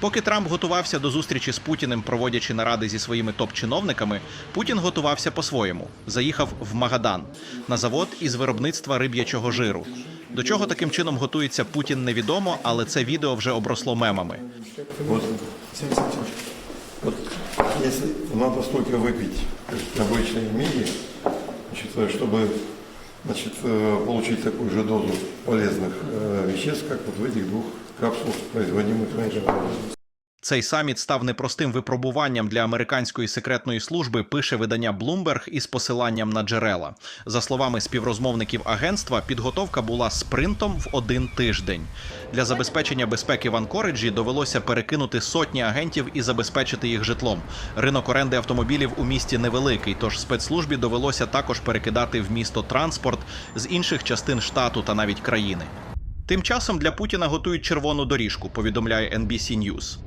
Поки Трамп готувався до зустрічі з Путіним, проводячи наради зі своїми топ-чиновниками, Путін готувався по-своєму. Заїхав в Магадан на завод із виробництва риб'ячого жиру. До чого таким чином готується Путін, невідомо, але це відео вже обросло мемами. Вот, вот если надо столько выпить обычной миди, значит, э, чтобы значит, э, получить такую же дозу полезных э, веществ, как вот в этих двух капсулах, производимых на этом заводе. Цей саміт став непростим випробуванням для американської секретної служби. Пише видання Bloomberg із посиланням на джерела. За словами співрозмовників агентства, підготовка була спринтом в один тиждень. Для забезпечення безпеки в Анкориджі довелося перекинути сотні агентів і забезпечити їх житлом. Ринок оренди автомобілів у місті невеликий, тож спецслужбі довелося також перекидати в місто транспорт з інших частин штату та навіть країни. Тим часом для Путіна готують червону доріжку, повідомляє NBC News.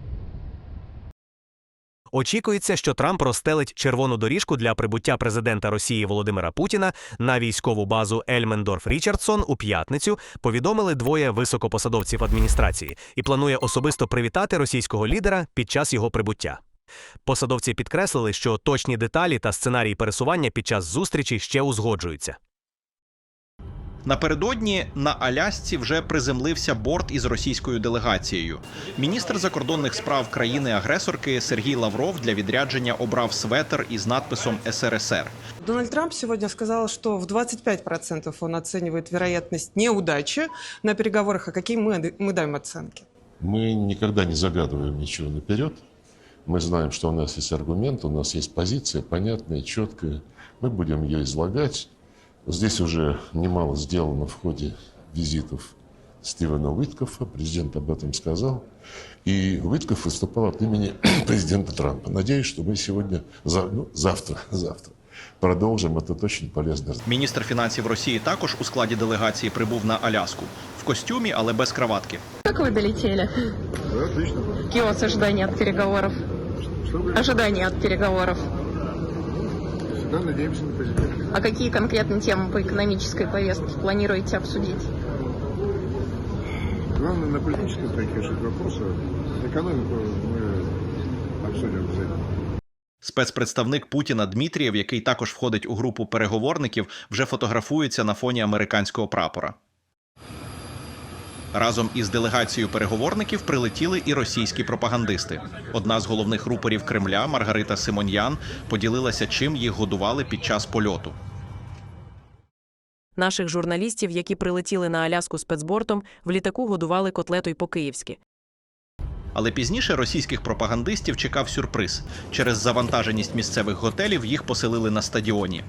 Очікується, що Трамп розстелить червону доріжку для прибуття президента Росії Володимира Путіна на військову базу Ельмендорф Річардсон у п'ятницю. Повідомили двоє високопосадовців адміністрації і планує особисто привітати російського лідера під час його прибуття. Посадовці підкреслили, що точні деталі та сценарії пересування під час зустрічі ще узгоджуються. Напередодні на Алясці вже приземлився борт із російською делегацією. Міністр закордонних справ країни-агресорки Сергій Лавров для відрядження обрав светр із надписом СРСР. Дональд Трамп сегодня сказал, что в 25% он оценивает вероятность неудачи на переговорах. А какие мы, мы даем оценки? Мы никогда не загадываем ничего наперед. Мы знаем, что у нас есть аргумент, у нас есть позиция понятная, четкая. Мы будем ее излагать. Здесь уже немало сделано в ходе визитов Стивена Уиткофа. Президент об этом сказал. И Уиткоф выступал от имени президента Трампа. Надеюсь, что мы сегодня, за- ну, завтра, завтра продолжим этот очень полезный разговор. Міністр фінансів Росії також у складі делегації прибув на Аляску в костюмі, але без краватки. Как вы долетели? Отлично. Какие у вас ожидания от переговоров? Ожидания от переговоров. Всегда надеемся на позитив. А какие конкретно темы по экономической повестке планируете обсудить? Главное, на политических таких же вопросах экономику мы обсудим обязательно. Спецпредставник Путіна Дмитрієв, який також входить у групу переговорників, вже фотографується на фоні американського прапора. Разом із делегацією переговорників прилетіли і російські пропагандисти. Одна з головних рупорів Кремля, Маргарита Симоньян, поділилася, чим їх годували під час польоту. Наших журналістів, які прилетіли на Аляску спецбортом, в літаку годували котлетою по-київськи. Але пізніше російських пропагандистів чекав сюрприз. Через завантаженість місцевих готелів їх поселили на стадіоні.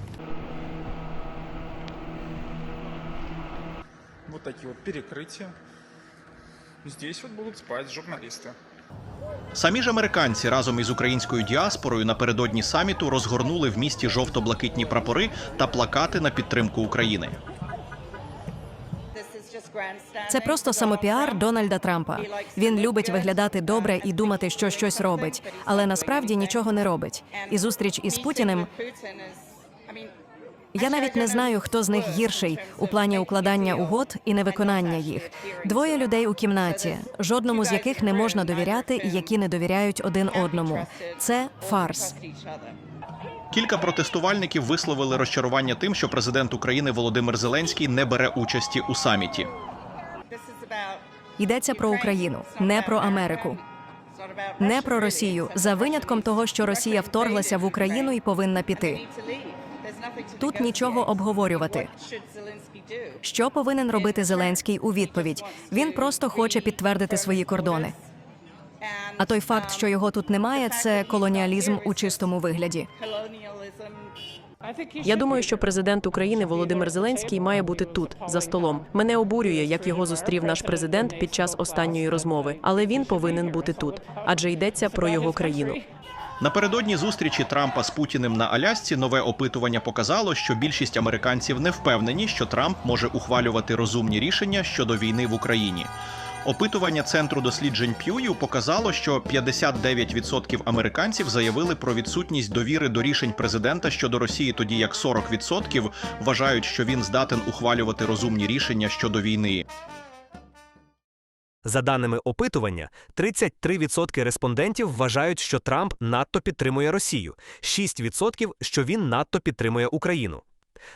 Вот такие вот перекрытия. Здесь вот будут спать журналисты. Самі ж американці разом із українською діаспорою напередодні саміту розгорнули в місті жовто-блакитні прапори та плакати на підтримку України. Це просто самопіар Дональда Трампа. Він любить виглядати добре і думати, що щось робить, але насправді нічого не робить. І зустріч із Путіним. Я навіть не знаю, хто з них гірший у плані укладання угод і невиконання їх. Двоє людей у кімнаті, жодному з яких не можна довіряти і які не довіряють один одному. Це фарс. Кілька протестувальників висловили розчарування тим, що президент України Володимир Зеленський не бере участі у саміті. Йдеться про Україну, не про Америку. Не про Росію за винятком того, що Росія вторглася в Україну і повинна піти. Тут нічого обговорювати. Що повинен робити Зеленський у відповідь? Він просто хоче підтвердити свої кордони. А той факт, що його тут немає, це колоніалізм у чистому вигляді. Я думаю, що президент України Володимир Зеленський має бути тут за столом. Мене обурює, як його зустрів наш президент під час останньої розмови, але він повинен бути тут, адже йдеться про його країну. Напередодні зустрічі Трампа з Путіним на Алясці нове опитування показало, що більшість американців не впевнені, що Трамп може ухвалювати розумні рішення щодо війни в Україні. Опитування центру досліджень П'юю показало, що 59% американців заявили про відсутність довіри до рішень президента щодо Росії, тоді як 40% вважають, що він здатен ухвалювати розумні рішення щодо війни. За даними опитування, 33% респондентів вважають, що Трамп надто підтримує Росію, 6% – що він надто підтримує Україну.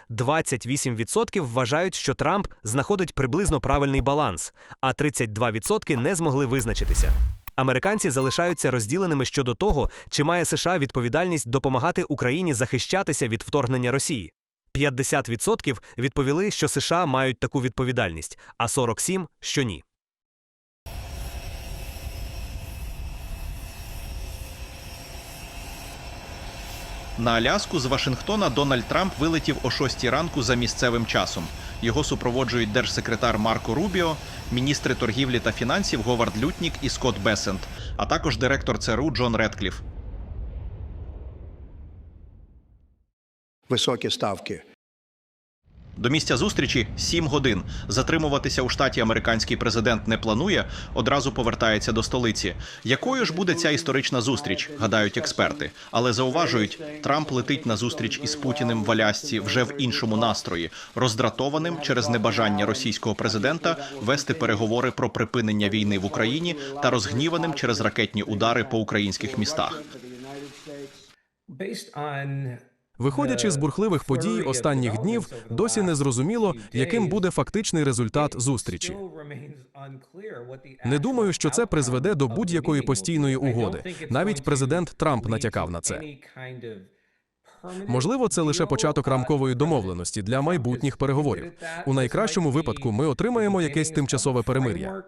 28% вважають, що Трамп знаходить приблизно правильний баланс, а 32% не змогли визначитися. Американці залишаються розділеними щодо того, чи має США відповідальність допомагати Україні захищатися від вторгнення Росії. 50% відповіли, що США мають таку відповідальність, а 47% – що ні. На Аляску з Вашингтона Дональд Трамп вилетів о 6 ранку за місцевим часом. Його супроводжують держсекретар Марко Рубіо, міністри торгівлі та фінансів Говард Лютнік і Скотт Бесент, а також директор ЦРУ Джон Редкліф. високі ставки. До місця зустрічі 7 годин. Затримуватися у штаті американський президент не планує, одразу повертається до столиці. Якою ж буде ця історична зустріч, гадають експерти. Але зауважують, Трамп летить на зустріч із Путіним в Алясці вже в іншому настрої, роздратованим через небажання російського президента вести переговори про припинення війни в Україні та розгніваним через ракетні удари по українських містах. Виходячи з бурхливих подій останніх днів, досі не зрозуміло, яким буде фактичний результат зустрічі. Не думаю, що це призведе до будь-якої постійної угоди. Навіть президент Трамп натякав на це. Можливо, це лише початок рамкової домовленості для майбутніх переговорів. У найкращому випадку ми отримаємо якесь тимчасове перемир'я.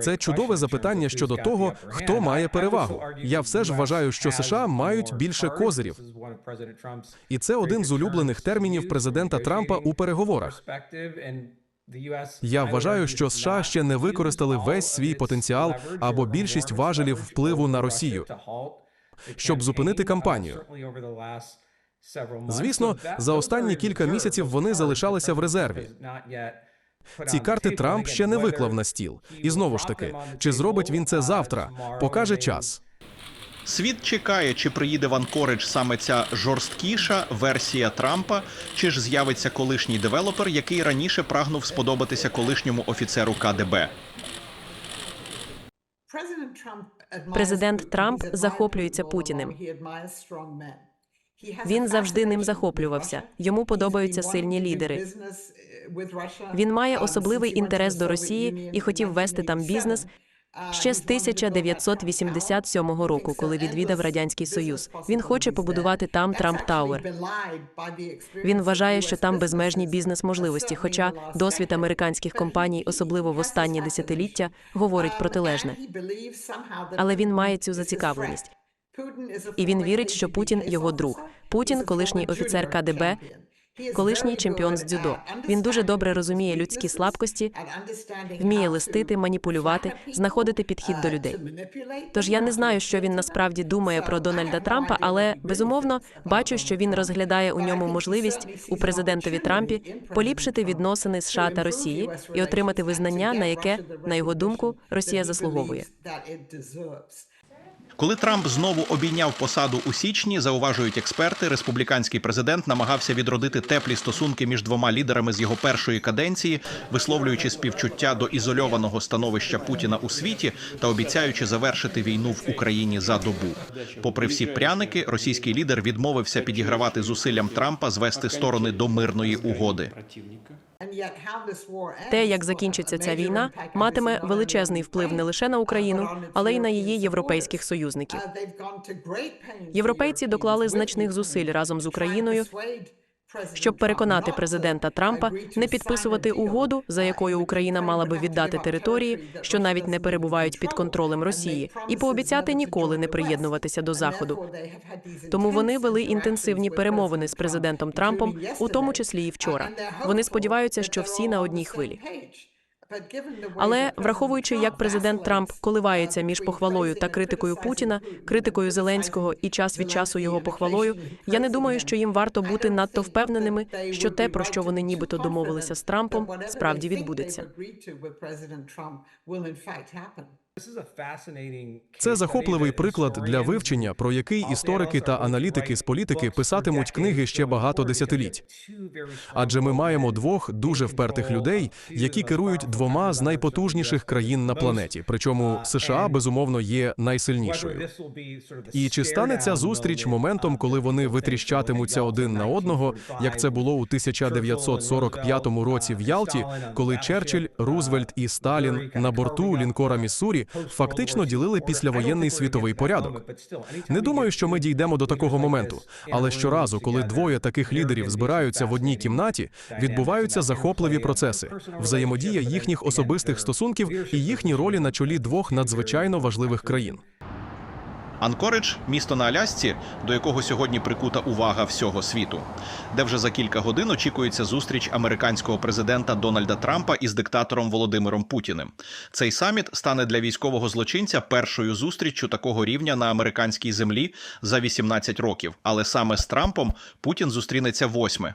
Це чудове запитання щодо того, хто має перевагу. Я все ж вважаю, що США мають більше козирів. І це один з улюблених термінів президента Трампа у переговорах. Я вважаю, що США ще не використали весь свій потенціал або більшість важелів впливу на Росію, щоб зупинити кампанію. Звісно, за останні кілька місяців вони залишалися в резерві. Ці карти Трамп ще не виклав на стіл. І знову ж таки, чи зробить він це завтра, покаже час. Світ чекає, чи приїде в Анкоридж саме ця жорсткіша версія Трампа, чи ж з'явиться колишній девелопер, який раніше прагнув сподобатися колишньому офіцеру КДБ. Президент Трамп захоплюється Путіним. Він завжди ним захоплювався. Йому подобаються сильні лідери. Він має особливий інтерес до Росії і хотів вести там бізнес ще з 1987 року, коли відвідав радянський союз. Він хоче побудувати там Трамп Тауер. Він вважає, що там безмежні бізнес-можливості. Хоча досвід американських компаній, особливо в останні десятиліття, говорить протилежне. Але він має цю зацікавленість. І він вірить, що Путін його друг. Путін, колишній офіцер КДБ, колишній чемпіон з дзюдо. Він дуже добре розуміє людські слабкості, вміє листити, маніпулювати, знаходити підхід до людей. Тож я не знаю, що він насправді думає про Дональда Трампа, але безумовно бачу, що він розглядає у ньому можливість у президентові Трампі поліпшити відносини США та Росії і отримати визнання, на яке, на його думку, Росія заслуговує. Коли Трамп знову обійняв посаду у січні, зауважують експерти, республіканський президент намагався відродити теплі стосунки між двома лідерами з його першої каденції, висловлюючи співчуття до ізольованого становища Путіна у світі та обіцяючи завершити війну в Україні за добу. Попри всі пряники, російський лідер відмовився підігравати зусиллям Трампа звести сторони до мирної угоди. Те, як закінчиться ця війна, матиме величезний вплив не лише на Україну, але й на її європейських союзників. Європейці доклали значних зусиль разом з Україною, щоб переконати президента Трампа не підписувати угоду, за якою Україна мала би віддати території, що навіть не перебувають під контролем Росії, і пообіцяти ніколи не приєднуватися до заходу. Тому вони вели інтенсивні перемовини з президентом Трампом, у тому числі і вчора. Вони сподіваються, що всі на одній хвилі. Але враховуючи, як президент Трамп коливається між похвалою та критикою Путіна, критикою Зеленського і час від часу його похвалою, я не думаю, що їм варто бути надто впевненими, що те, про що вони нібито домовилися з Трампом, справді відбудеться. Це захопливий приклад для вивчення, про який історики та аналітики з політики писатимуть книги ще багато десятиліть. Адже ми маємо двох дуже впертих людей, які керують двома з найпотужніших країн на планеті. Причому США безумовно є найсильнішою. І чи стане ця зустріч моментом, коли вони витріщатимуться один на одного, як це було у 1945 році в Ялті, коли Черчилль, Рузвельт і Сталін на борту лінкора Міссурі фактично ділили післявоєнний світовий порядок? Не думаю, що ми дійдемо до такого моменту, але щоразу, коли двоє таких лідерів збираються в одній кімнаті, відбуваються захопливі процеси, взаємодія їхніх особистих стосунків і їхні ролі на чолі двох надзвичайно важливих країн. Анкоридж місто на Алясці, до якого сьогодні прикута увага всього світу, де вже за кілька годин очікується зустріч американського президента Дональда Трампа із диктатором Володимиром Путіним. Цей саміт стане для військового злочинця першою зустріччю такого рівня на американській землі за 18 років. Але саме з Трампом Путін зустрінеться восьме.